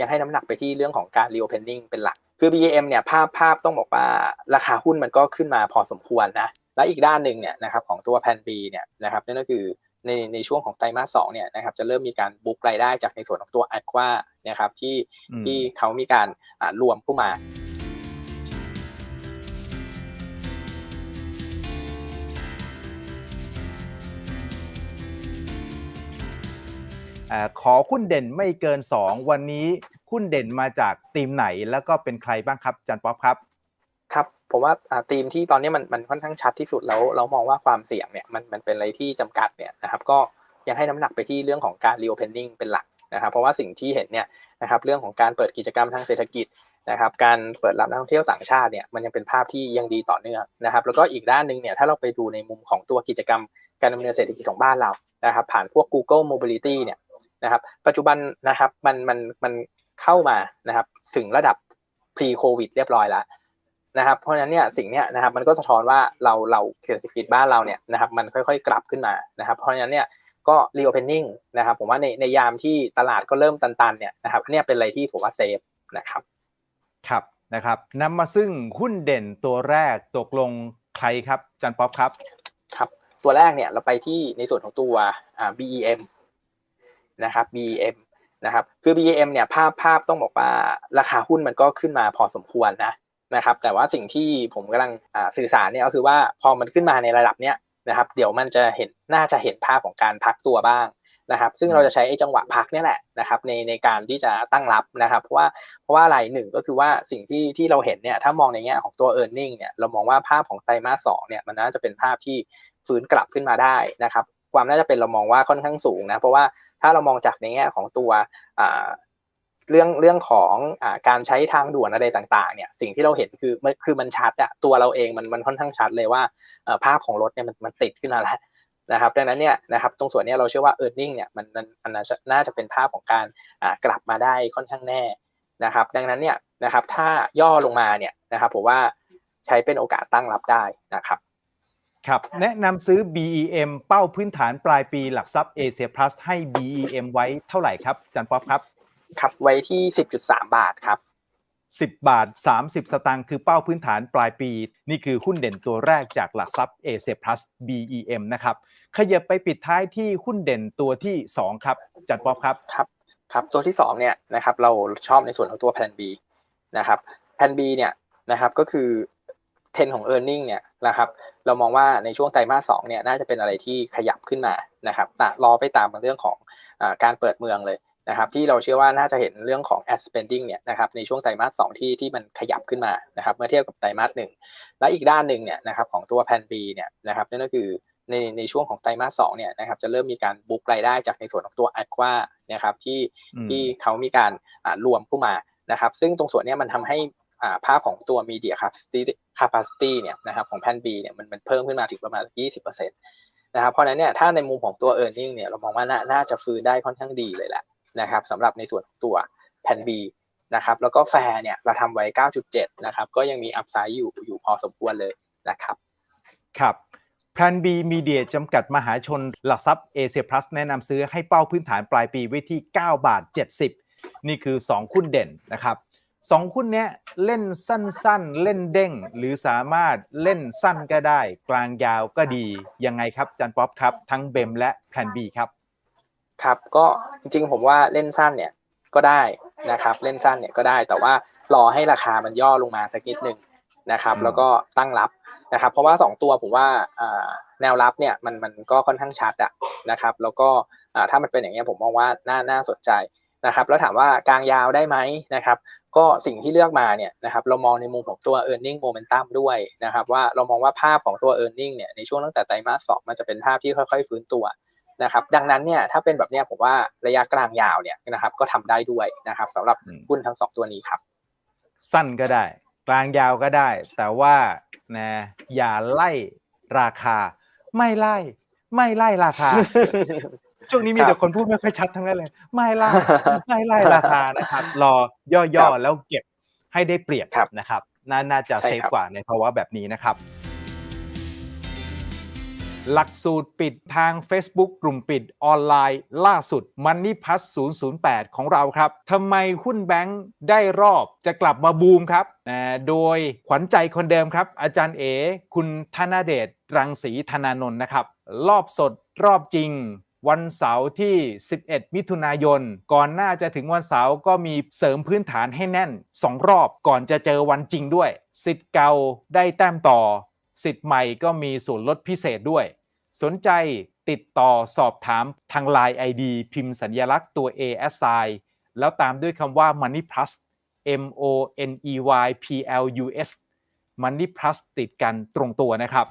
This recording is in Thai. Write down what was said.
ยังให้น้ำหนักไปที่เรื่องของการ reopening เป็นหลัก คือ BAM เนี่ยภาพภาพต้องบอกว่าราคาหุ้นมันก็ขึ้นมาพอสมควรนะ และอีกด้านหนึ่งเนี่ยนะครับของตัวแพน B เนี่ยนะครับนั่นก็คือในในช่วงของไตรมาสสองเนี่ยนะครับจะเริ่มมีการบุ๊กรายได้จากในส่วนของตัว Aqua นะครับที่อืมที่เขามีการอ่ารวมเข้ามาอ่าขอหุ้นเด่นไม่เกิน 2 วันนี้ หุ้นเด่นมาจากทีมไหนแล้วก็เป็นใครบ้างครับจันป๊อปครับครับผมว่าอ่าธีมที่ตอนนี้มันมันค่อนข้างชัดที่สุดแล้วเรามองว่าความเสี่ยงเนี่ยมันมันเป็นอะไรที่จำกัดเนี่ยนะครับก็ยังให้น้ำหนักไปที่เรื่องของการ reopening เป็นหลักนะครับเพราะว่าสิ่งที่เห็นเนี่ยนะครับเรื่องของการเปิดกิจกรรมทางเศรษฐกิจนะครับการเปิดรับนักท่องเที่ยวต่างชาติเนี่ยมันยังเป็นภาพที่ยังดีต่อเนื่องนะครับแล้วก็อีกด้านหนึ่งเนี่ยถ้าเราไปดูในมุมของตัวกิจกรรมการดำเนินเศรษฐกิจของบ้านเรานะครับผ่านพวก Google Mobility เนี่ยนะครับปัจจุบันนะครับมันมันมัน เข้ามานะครับ ถึงระดับ pre covid เรียบร้อยแล้วนะครับ เพราะฉะนั้นเนี่ยสิ่งเนี้ยนะครับ มันก็สะท้อนว่าเราเราเศรษฐกิจบ้านเราเนี่ยนะครับ มันค่อยๆกลับขึ้นมานะครับ เพราะฉะนั้นเนี่ยก็ reopening นะครับ ผมว่าในในยามที่ตลาดก็เริ่มตันๆเนี่ยนะครับอันเนี้ยเป็นอะไรที่ผมว่าเซฟนะครับ ครับนะครับนำมาซึ่งหุ้นเด่นตัวแรกตกลงใครครับอาจันป๊อปครับครับ ตัวแรกเนี่ยเราไปที่ในส่วนของตัวอ่า BEM นะครับ BEM นะครับคือ BEM เนี่ยภาพภาพต้องบอกว่าราคาหุ้นมันก็ขึ้นมาพอสมควรนะนะครับแต่ว่าสิ่งที่ผมกำลังสื่อสารเนี่ยก็คือว่าพอมันขึ้นมาในระดับเนี้ยนะครับเดี๋ยวมันจะเห็นน่าจะเห็นภาพของการพักตัวบ้างนะครับซึ่งเราจะใช้ไอ้จังหวะพักเนี่ยแหละนะครับในในการที่จะตั้งรับนะครับเพราะว่าเพราะว่าอะไรหนึ่งก็คือว่าสิ่งที่ที่เราเห็นเนี่ยถ้ามองในแง่ของตัว e a r n i n g เนี่ยเรามองว่าภาพของไตรมาสสองเนี่ยมันน่าจะเป็นภาพที่ฟื้นกลับขึ้นมาได้นะครับความน่าจะเป็นเรามองว่าค่อนข้างสูงนะเพราะว่า ถ้าเรามองจากในแง่ของตัวเรื่องเรื่องของอการใช้ทางด่วนอะไรต่างๆเนี่ยสิ่งที่เราเห็นคือมันคือมันชัดอะตัวเราเองมันมันค่อนข้างชัดเลยว่าภาพของรถเนี่ยมันมันติดขึ้นมาแล้วนะครับดังนั้นเนี่ยนะครับตรงส่วนนี้เราเชื่อว่า e a r n i n g เนี่ยมันมันน่าจะเป็นภาพของการกลับมาได้ค่อนข้างแน่นะครับ ดังนั้นเนี่ยนะครับถ้าย่อลงมาเนี่ยนะครับผมว่าใช้เป็นโอกาสตั้งรับได้นะครับ ครับแนะนำซื้อ BEM เป้าพื้นฐานปลายปีหลักทรัพย์ Asia Plus ให้ BEM ไว้เท่าไหร่ครับอาจันป๊อปครับ ครับไว้ที่10.3บาทครับ10บาท30สตางค์คือเป้าพื้นฐานปลายปี นี่คือหุ้นเด่นตัวแรกจากหลักทรัพย์ a s Plus BEM นะครับขยับไปปิดท้ายที่หุ้นเด่นตัวที่2ครับจัดป๊อปครับครับครับตัวที่2เนี่ยนะครับเราชอบในส่วนของตัวแพน B นะครับแพน B เนี่ยนะครับก็คือ เทนของ e a r n i n g เนี่ยนะครับเรามองว่าในช่วงไตรมาสสองเนี่ยน่าจะเป็นอะไรที่ขยับขึ้นมานะครับแต่รอไปตามเรื่องของอาการเปิดเมืองเลยนะครับที่เราเชื่อว่าน่าจะเห็นเรื่องของ ad spending เนี่ยนะครับในช่วงไตรมาสสองที่ที่มันขยับขึ้นมานะครับเมื่อเทียบกับไตรมาสหนึ่งและอีกด้านหนึ่งเนี่ยนะครับของตัวแพน B เนี่ยนะครับนั่นก็คือในในช่วงของไตรมาสสองเนี่ยนะครับจะเริ่มมีการบุ๊กรายได้จากในส่วนของตัว Aqua นะครับที่อืมที่เขามีการอ่ารวมเข้ามานะครับซึ่งตรงส่วนเนี้ยมันทำให้อ่า ภาพของตัว media capacity capacity เนี่ยนะครับของแพน B เนี่ยมันมันเพิ่มขึ้นมาถึงประมาณ 20%นะครับเพราะนั้นเนี่ยถ้าในมุมของตัว e a r n i n g เนี่ยเรามองว่าน่านาจะฟื้นได้ค่อนข้างดีเลยแหละนะครับสำหรับในส่วนของตัวแพน B นะครับแล้วก็แฟร์เนี่ยเราทำไว้ 9.7 นะครับก็ยังมีอัพไซด์อยู่อยู่พอสมควรเลยนะครับครับ Plan B Media จำกัดมหาชนหลักทรัพย์ Asia Plus แนะนำซื้อให้เป้าพื้นฐานปลายปีไว้ที่ 9 บาท 70 นี่คือ2หุ้นเด่นนะครับ สองหุ้นเนี้ยเล่นสั้นๆ เล่นเด้ง หรือสามารถเล่นสั้นก็ได้ กลางยาวก็ดี ยังไงครับจันป๊อปครับ ทั้งเบมและ Plan B ครับ ครับก็จริงๆผมว่าเล่นสั้นเนี่ยก็ได้นะครับ เล่นสั้นเนี่ยก็ได้แต่ว่ารอให้ราคามันย่อลงมาสักนิดหนึ่งนะครับอืมแล้วก็ตั้งรับนะครับ เพราะว่า 2 ตัวผมว่าอ่าแนวรับเนี่ยมันมันก็ค่อนข้างชัดอะนะครับ แล้วก็อ่าถ้ามันเป็นอย่างเงี้ยผมมองว่าน่าน่าสนใจ นะครับแล้วถามว่ากลางยาวได้ไหมนะครับก็สิ่งที่เลือกมาเนี่ยนะครับเรามองในมุมของตัว e a r n i n g momentum ด้วยนะครับว่าเรามองว่าภาพของตัว e a r n i n g เนี่ยในช่วงตั้งแต่ไตรมาสสองมันจะเป็นภาพที่ค่อย ๆ ฟื้นตัวนะครับดังนั้นเนี่ยถ้าเป็นแบบเนี้ยผมว่าระยะกลางยาวเนี่ยนะครับก็ทำได้ด้วยนะครับสำหรับอืมหุ้นทั้งสองตัวนี้ครับ สั้นก็ได้ กลางยาวก็ได้ แต่ว่านะอย่าไล่ราคา ไม่ไล่ ไม่ไล่ราคา ช่วงนี้มีครับแต่คนพูดไม่ค่อยชัดทั้งนั้นเลย ไม่ไล่ไม่ไล่ราคานะครับ รอย่อครัๆบแล้วเก็บให้ได้เปรียบครับนะครับน่าน่าจะใช่เซฟครับกว่าในภาวะแบบนี้นะครับ หลักสูตรปิดทาง Facebook กลุ่มปิดออนไลน์ล่าสุด Money Plus 008 ของเราครับทำไมหุ้นแบงค์ได้รอบจะกลับมาบูมครับอ่าโดยขวัญใจคนเดิมครับ อาจารย์เอคุณธนาเดชรังสีธนานนท์นะครับ รอบสดรอบจริง วันเสาร์ที่ 11 มิถุนายน ก่อนหน้าจะถึงวันเสาร์ก็มีเสริมพื้นฐานให้แน่น 2 รอบก่อนจะเจอวันจริงด้วย สิทธิ์เก่าได้แต้มต่อ สิทธิ์ใหม่ก็มีส่วนลดพิเศษด้วย สนใจติดต่อสอบถามทาง Line ID พิมพ์สัญญลักษณ์ตัว A S I แล้วตามด้วยคำว่า Money Plus M O N E Y P L U S Money Plus ติดกันตรงตัวนะครับ